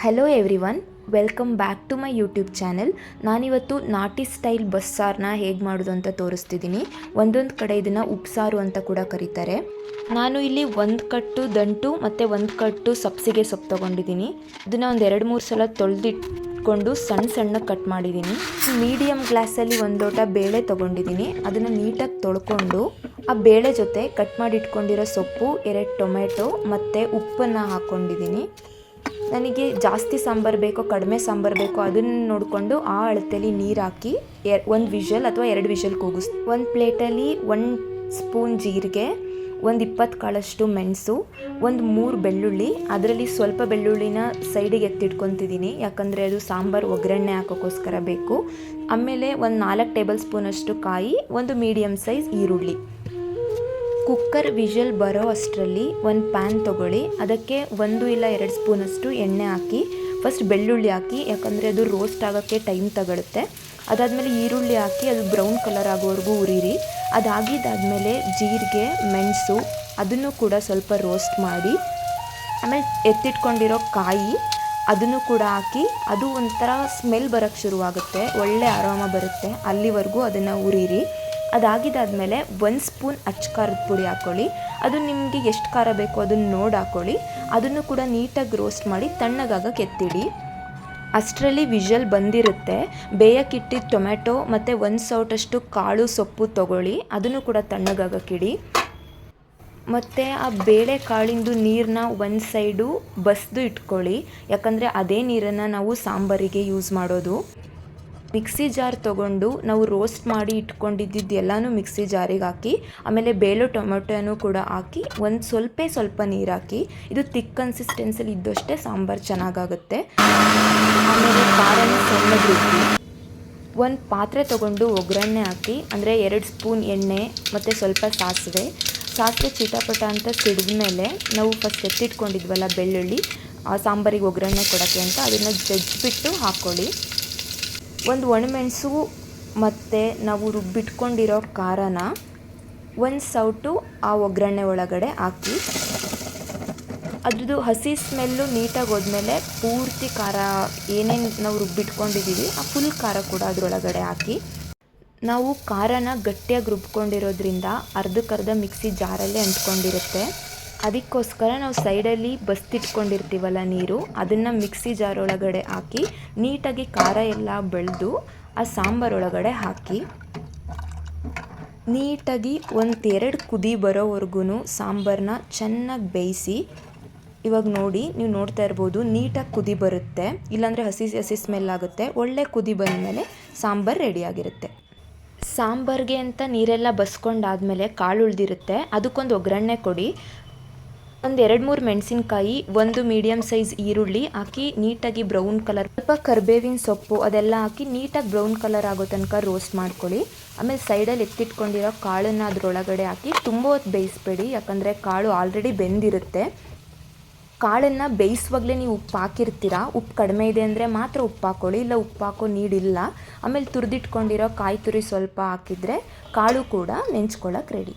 Hello everyone welcome back to my YouTube channel ನಾನಿವತ್ತು ನಾಟಿ style ಬಸ್ಸಾರನ್ನ ಹೇಗೆ ಮಾಡೋದು ಅಂತ ತೋರಿಸ್ತಿದ್ದೀನಿ ಒಂದೊಂದು ಕಡೆ ಇದನ್ನು ಉಪ್ಸಾರು ಅಂತ ಕೂಡ ಕರೀತಾರೆ. ನಾನು ಇಲ್ಲಿ ಒಂದು ಕಟ್ಟು ದಂಟು ಮತ್ತು ಒಂದು ಕಟ್ಟು ಸಬ್ಸಿಗೆ ಸೊಪ್ಪು ತೊಗೊಂಡಿದ್ದೀನಿ ಇದನ್ನು ಒಂದು ಎರಡು ಮೂರು ಸಲ ತೊಳೆದಿಟ್ಕೊಂಡು ಸಣ್ಣ ಸಣ್ಣ ಕಟ್ ಮಾಡಿದ್ದೀನಿ ಮೀಡಿಯಮ್ ಗ್ಲಾಸಲ್ಲಿ ಒಂದು ಲೋಟ ಬೇಳೆ ತೊಗೊಂಡಿದ್ದೀನಿ ಅದನ್ನು ನೀಟಾಗಿ ತೊಳ್ಕೊಂಡು ಆ ಬೇಳೆ ಜೊತೆ ಕಟ್ ಮಾಡಿಟ್ಕೊಂಡಿರೋ ಸೊಪ್ಪು, ಎರಡು ಟೊಮೆಟೊ ಮತ್ತು ಉಪ್ಪನ್ನು ಹಾಕ್ಕೊಂಡಿದ್ದೀನಿ ನನಗೆ ಜಾಸ್ತಿ ಸಾಂಬಾರು ಬೇಕೋ ಕಡಿಮೆ ಸಾಂಬಾರು ಬೇಕೋ ಅದನ್ನು ನೋಡಿಕೊಂಡು ಆ ಅಳತೆಯಲ್ಲಿ ನೀರು ಹಾಕಿ ಒಂದು ವಿಷಲ್ ಅಥವಾ ಎರಡು ವಿಷಲ್ ಕೂಗಿಸ್. ಒಂದು ಪ್ಲೇಟಲ್ಲಿ ಒಂದು ಸ್ಪೂನ್ ಜೀರಿಗೆ, ಒಂದು ಇಪ್ಪತ್ತು ಕಾಳಷ್ಟು ಮೆಣಸು, ಒಂದು ಮೂರು ಬೆಳ್ಳುಳ್ಳಿ. ಅದರಲ್ಲಿ ಸ್ವಲ್ಪ ಬೆಳ್ಳುಳ್ಳಿನ ಸೈಡಿಗೆ ಎತ್ತಿಟ್ಕೊತಿದ್ದೀನಿ ಯಾಕಂದರೆ ಅದು ಸಾಂಬಾರು ಒಗ್ಗರಣೆ ಹಾಕೋಕ್ಕೋಸ್ಕರ ಬೇಕು. ಆಮೇಲೆ ಒಂದು ನಾಲ್ಕು ಟೇಬಲ್ ಸ್ಪೂನಷ್ಟು ಕಾಯಿ, ಒಂದು ಮೀಡಿಯಮ್ ಸೈಜ್ ಈರುಳ್ಳಿ. ಕುಕ್ಕರ್ ವಿಷಲ್ ಬರೋ ಅಷ್ಟರಲ್ಲಿ ಒಂದು ಪ್ಯಾನ್ ತೊಗೊಳ್ಳಿ. ಅದಕ್ಕೆ ಒಂದು ಇಲ್ಲ ಎರಡು ಸ್ಪೂನಷ್ಟು ಎಣ್ಣೆ ಹಾಕಿ ಫಸ್ಟ್ ಬೆಳ್ಳುಳ್ಳಿ ಹಾಕಿ, ಯಾಕಂದರೆ ಅದು ರೋಸ್ಟ್ ಆಗೋಕ್ಕೆ ಟೈಮ್ ತಗೊಳುತ್ತೆ. ಅದಾದಮೇಲೆ ಈರುಳ್ಳಿ ಹಾಕಿ, ಅದು ಬ್ರೌನ್ ಕಲರ್ ಆಗೋವರೆಗೂ ಉರಿರಿ. ಅದಾಗಿದ್ದಾದಮೇಲೆ ಜೀರಿಗೆ, ಮೆಣಸು, ಅದನ್ನು ಕೂಡ ಸ್ವಲ್ಪ ರೋಸ್ಟ್ ಮಾಡಿ. ಆಮೇಲೆ ಎತ್ತಿಟ್ಕೊಂಡಿರೋ ಕಾಯಿ, ಅದನ್ನು ಕೂಡ ಹಾಕಿ, ಅದು ಒಂಥರ ಸ್ಮೆಲ್ ಬರೋಕ್ಕೆ ಶುರುವಾಗುತ್ತೆ. ಒಳ್ಳೆ ಆರಾಮ ಬರುತ್ತೆ. ಅಲ್ಲಿವರೆಗೂ ಅದನ್ನು ಉರಿರಿ. ಅದಾಗಿದ್ದಾದಮೇಲೆ ಒಂದು ಸ್ಪೂನ್ ಅಚ್ಚ ಖಾರದ ಪುಡಿ ಹಾಕ್ಕೊಳ್ಳಿ ಅದು ನಿಮಗೆ ಎಷ್ಟು ಖಾರ ಬೇಕೋ ಅದನ್ನು ನೋಡಿ ಹಾಕ್ಕೊಳ್ಳಿ ಅದನ್ನು ಕೂಡ ನೀಟಾಗಿ ರೋಸ್ಟ್ ಮಾಡಿ ತಣ್ಣಗಾಗಕ್ಕೆ ಎತ್ತಿಡಿ ಅಷ್ಟರಲ್ಲಿ ವಿಷಲ್ ಬಂದಿರುತ್ತೆ. ಬೇಯಕ್ಕಿಟ್ಟಿದ್ದ ಟೊಮೆಟೊ ಮತ್ತು ಒಂದು ಸೌಟಷ್ಟು ಕಾಳು ಸೊಪ್ಪು ತೊಗೊಳ್ಳಿ. ಅದನ್ನು ಕೂಡ ತಣ್ಣಗಾಗಕ್ಕಿಡಿ ಮತ್ತು ಆ ಬೇಳೆ ಕಾಳಿಂದು ನೀರನ್ನ ಒಂದು ಸೈಡು ಬಸ್ದು ಇಟ್ಕೊಳ್ಳಿ. ಯಾಕಂದರೆ ಅದೇ ನೀರನ್ನು ನಾವು ಸಾಂಬಾರಿಗೆ ಯೂಸ್ ಮಾಡೋದು. ಮಿಕ್ಸಿ ಜಾರ್ ತೊಗೊಂಡು ನಾವು ರೋಸ್ಟ್ ಮಾಡಿ ಇಟ್ಕೊಂಡಿದ್ದು ಎಲ್ಲನೂ ಮಿಕ್ಸಿ ಜಾರಿಗೆ ಹಾಕಿ, ಆಮೇಲೆ ಬೇಳೆ ಟೊಮೆಟೊನೂ ಕೂಡ ಹಾಕಿ, ಒಂದು ಸ್ವಲ್ಪ ಸ್ವಲ್ಪ ನೀರು ಹಾಕಿ, ಇದು ತಿಕ್ ಕನ್ಸಿಸ್ಟೆನ್ಸಲ್ಲಿ ಇದ್ದಷ್ಟೇ ಸಾಂಬಾರು ಚೆನ್ನಾಗಾಗುತ್ತೆ. ಆಮೇಲೆ ಖಾರನ ಸಣ್ಣದು ಒಂದು ಪಾತ್ರೆ ತೊಗೊಂಡು ಒಗ್ಗರಣೆ ಹಾಕಿ, ಅಂದರೆ ಎರಡು ಸ್ಪೂನ್ ಎಣ್ಣೆ ಮತ್ತು ಸ್ವಲ್ಪ ಸಾಸಿವೆ. ಸಾಸಿವೆ ಚಿಟಪಟ ಅಂತ ಸಿಡಿದ ಮೇಲೆ ನಾವು ಫಸ್ಟ್ ಎತ್ತಿಟ್ಕೊಂಡಿದ್ವಲ್ಲ ಬೆಳ್ಳುಳ್ಳಿ, ಆ ಸಾಂಬಾರಿಗೆ ಒಗ್ಗರಣೆ ಕೊಡೋಕ್ಕೆ ಅಂತ, ಅದನ್ನು ಜಜ್ಜಿಬಿಟ್ಟು ಹಾಕ್ಕೊಳ್ಳಿ ಒಂದು ಒಣಮೆಣಸು ಮತ್ತು ನಾವು ರುಬ್ಬಿಟ್ಕೊಂಡಿರೋ ಖಾರನ ಒಂದು ಸೌಟು ಆ ಒಗ್ಗರಣೆ ಒಳಗಡೆ ಹಾಕಿ. ಅದ್ರದ್ದು ಹಸಿ ಸ್ಮೆಲ್ಲು ನೀಟಾಗಿ ಹೋದ್ಮೇಲೆ ಪೂರ್ತಿ ಖಾರ ಏನೇನು ನಾವು ರುಬ್ಬಿಟ್ಕೊಂಡಿದ್ದೀವಿ ಆ ಫುಲ್ ಖಾರ ಕೂಡ ಅದರೊಳಗಡೆ ಹಾಕಿ. ನಾವು ಖಾರನ ಗಟ್ಟಿಯಾಗಿ ರುಬ್ಕೊಂಡಿರೋದ್ರಿಂದ ಅರ್ಧಕ್ಕರ್ಧ ಮಿಕ್ಸಿ ಜಾರಲ್ಲೇ ಅಂಟ್ಕೊಂಡಿರುತ್ತೆ. ಅದಕ್ಕೋಸ್ಕರ ನಾವು ಸೈಡಲ್ಲಿ ಬಸ್ತಿಟ್ಕೊಂಡಿರ್ತೀವಲ್ಲ ನೀರು, ಅದನ್ನು ಮಿಕ್ಸಿ ಜಾರ್ ಒಳಗಡೆ ಹಾಕಿ, ನೀಟಾಗಿ ಖಾರ ಎಲ್ಲ ಬೆಳೆದು ಆ ಸಾಂಬಾರೊಳಗಡೆ ಹಾಕಿ. ನೀಟಾಗಿ ಒಂದೆರಡು ಕುದಿ ಬರೋವರೆಗೂ ಸಾಂಬಾರನ್ನ ಚೆನ್ನಾಗಿ ಬೇಯಿಸಿ, ಇವಾಗ ನೋಡಿ ನೀವು ನೋಡ್ತಾ ಇರ್ಬೋದು, ನೀಟಾಗಿ ಕುದಿ ಬರುತ್ತೆ. ಇಲ್ಲಾಂದರೆ ಹಸಿ ಹಸಿ ಸ್ಮೆಲ್ ಆಗುತ್ತೆ. ಒಳ್ಳೆ ಕುದಿ ಬಂದಮೇಲೆ ಸಾಂಬಾರು ರೆಡಿಯಾಗಿರುತ್ತೆ ಸಾಂಬಾರಿಗೆ ಅಂತ ನೀರೆಲ್ಲ ಬಸ್ಕೊಂಡಾದಮೇಲೆ ಕಾಳು ಉಳಿದಿರುತ್ತೆ. ಅದಕ್ಕೊಂದು ಒಗ್ಗರಣೆ ಕೊಡಿ. ಒಂದು ಎರಡು ಮೂರು ಮೆಣಸಿನ್ಕಾಯಿ, ಒಂದು ಮೀಡಿಯಮ್ ಸೈಜ್ ಈರುಳ್ಳಿ ಹಾಕಿ ನೀಟಾಗಿ ಬ್ರೌನ್ ಕಲರ್ ಸ್ವಲ್ಪ ಕರ್ಬೇವಿನ ಸೊಪ್ಪು ಅದೆಲ್ಲ ಹಾಕಿ ನೀಟಾಗಿ ಬ್ರೌನ್ ಕಲರ್ ಆಗೋ ತನಕ ರೋಸ್ಟ್ ಮಾಡ್ಕೊಳ್ಳಿ. ಆಮೇಲೆ ಸೈಡಲ್ಲಿ ಎತ್ತಿಟ್ಕೊಂಡಿರೋ ಕಾಳನ್ನು ಅದರೊಳಗಡೆ ಹಾಕಿ ತುಂಬ ಹೊತ್ತು ಬೇಯಿಸ್ಬೇಡಿ, ಯಾಕಂದರೆ ಕಾಳು ಆಲ್ರೆಡಿ ಬೆಂದಿರುತ್ತೆ. ಕಾಳನ್ನು ಬೇಯಿಸುವಾಗಲೇ ನೀವು ಉಪ್ಪು ಹಾಕಿರ್ತೀರ? ಉಪ್ಪು ಕಡಿಮೆ ಇದೆ ಅಂದರೆ ಮಾತ್ರ ಉಪ್ಪು ಹಾಕ್ಕೊಳ್ಳಿ ಇಲ್ಲ ಉಪ್ಪು ಹಾಕೋ ನೀಡಿಲ್ಲ ಆಮೇಲೆ ತುರಿದಿಟ್ಕೊಂಡಿರೋ ಕಾಯಿ ತುರಿ ಸ್ವಲ್ಪ ಹಾಕಿದರೆ ಕಾಳು ಕೂಡ ನೆಂಚ್ಕೊಳ್ಳೋಕೆ ರೆಡಿ